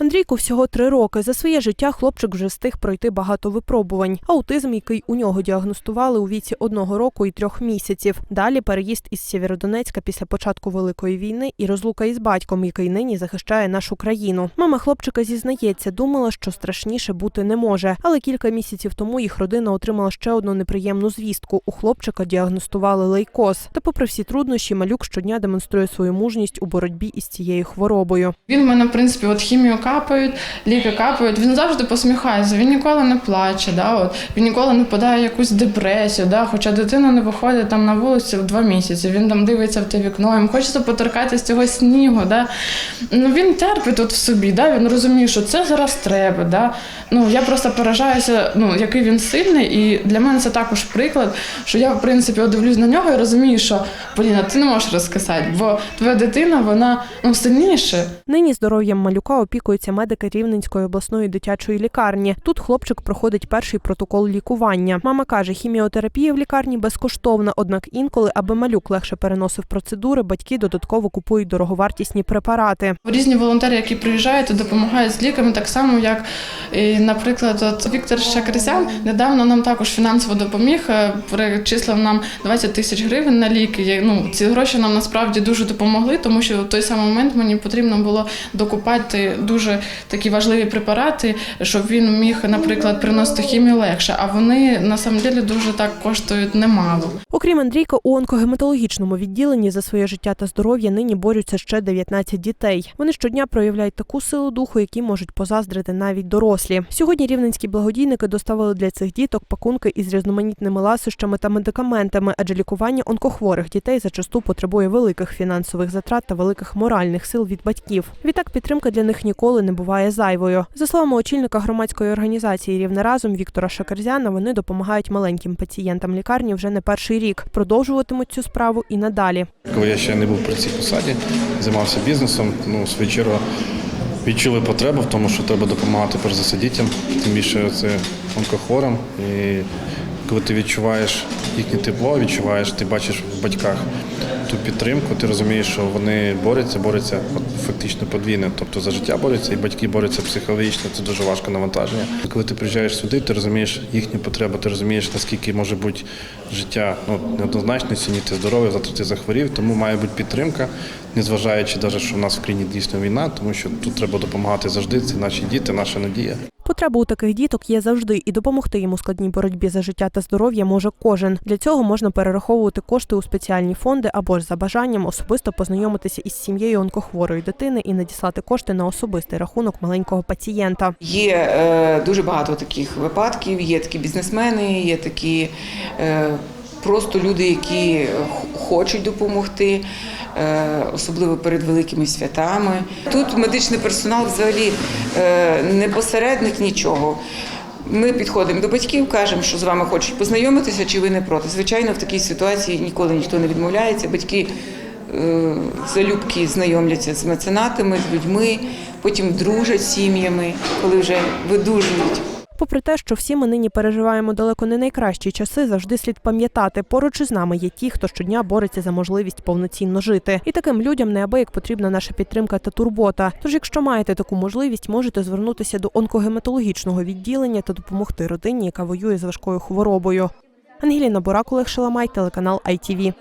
Андрійку всього три роки. За своє життя хлопчик вже встиг пройти багато випробувань. Аутизм, який у нього діагностували у віці одного року і трьох місяців. Далі переїзд із Сєвєродонецька після початку великої війни і розлука із батьком, який нині захищає нашу країну. Мама хлопчика зізнається, думала, що страшніше бути не може. Але кілька місяців тому їх родина отримала ще одну неприємну звістку. У хлопчика діагностували лейкоз. Та, попри всі труднощі, малюк щодня демонструє свою мужність у боротьбі із цією хворобою. Він в мене, в принципі, от хімію капають, ліки капають. Він завжди посміхається, він ніколи не плаче, да, от. він ніколи не впадає в якусь депресію. Да, хоча дитина не виходить там на вулицю в два місяці. Він там дивиться в те вікно, йому хочеться поторкатися цього снігу. Да. Ну, він терпить от в собі, да, він розуміє, що це зараз треба. Да. Ну, я просто поражаюся, ну, який він сильний, і для мене це також приклад, що я, в принципі, дивлюсь на нього і розумію, що Поліна, ти не можеш розказати, бо твоя дитина, вона ну, сильніша. Нині здоров'ям малюка опікуються медики Рівненської обласної дитячої лікарні. Тут хлопчик проходить перший протокол лікування. Мама каже, хіміотерапія в лікарні безкоштовна, однак інколи, аби малюк легше переносив процедури, батьки додатково купують дороговартісні препарати. Різні волонтери, які приїжджають допомагають з ліками, так само як, наприклад, от Віктор Шакрисян недавно нам також фінансово допоміг, е, перечислив нам 20 тисяч гривень на ліки. Ну, ці гроші нам насправді дуже допомогли, тому що в той самий момент мені потрібно було докупати дуже такі важливі препарати, щоб він міг, наприклад, приносити хімію легше. А вони на дуже так коштують немало. Окрім Андрійка, у онкогематологічному відділенні за своє життя та здоров'я нині борються ще 19 дітей. Вони щодня проявляють таку силу духу, які можуть позаздрити навіть дорослі. Сьогодні рівненські благодійники доставили для цих діток пакунки із різноманітними ласощами та медикаментами, адже лікування онкохворих дітей зачасту потребує великих фінансових затрат та великих моральних сил від батьків. Відтак підтримка для них ніколи не буває зайвою. За словами очільника громадської організації Рівне разом Віктора Шакерзяна, вони допомагають маленьким пацієнтам лікарні вже не перший рік. Продовжуватимуть цю справу і надалі. Коли я ще не був при цій посаді, займався бізнесом, ну, свою відчули потребу в тому, що треба допомагати перш за все дітям, тим більше це онкохворим. І коли ти відчуваєш їхнє тепло, відчуваєш, ти бачиш в батьках ту підтримку, ти розумієш, що вони борються, борються фактично подвійне. Тобто за життя борються, і батьки борються психологічно, це дуже важке навантаження. Коли ти приїжджаєш сюди, ти розумієш їхні потреби, ти розумієш, наскільки може бути життя ну, неоднозначно, сьогодні ти здоровий, завтра ти захворів, тому має бути підтримка, незважаючи навіть, що в нас в країні дійсно війна, тому що тут треба допомагати завжди. Це наші діти, наша надія. Потреба у таких діток є завжди, і допомогти їм у складній боротьбі за життя та здоров'я може кожен. Для цього можна перераховувати кошти у спеціальні фонди або ж за бажанням особисто познайомитися із сім'єю онкохворої дитини і надіслати кошти на особистий рахунок маленького пацієнта. Є е, дуже багато таких випадків. Є такі бізнесмени, є такі е, просто люди, які хочуть допомогти, особливо перед великими святами. Тут медичний персонал взагалі е, не посередник нічого. Ми підходимо до батьків, кажемо, що з вами хочуть познайомитися, чи ви не проти. Звичайно, в такій ситуації ніколи ніхто не відмовляється. Батьки е, залюбки знайомляться з меценатами, з людьми, потім дружать з сім'ями, коли вже видужують. Попри те, що всі ми нині переживаємо далеко не найкращі часи, завжди слід пам'ятати, поруч із нами є ті, хто щодня бореться за можливість повноцінно жити. І таким людям неабияк потрібна наша підтримка та турбота. Тож, якщо маєте таку можливість, можете звернутися до онкогематологічного відділення та допомогти родині, яка воює з важкою хворобою. Ангеліна Борак, Олег Шаламай, телеканал ITV.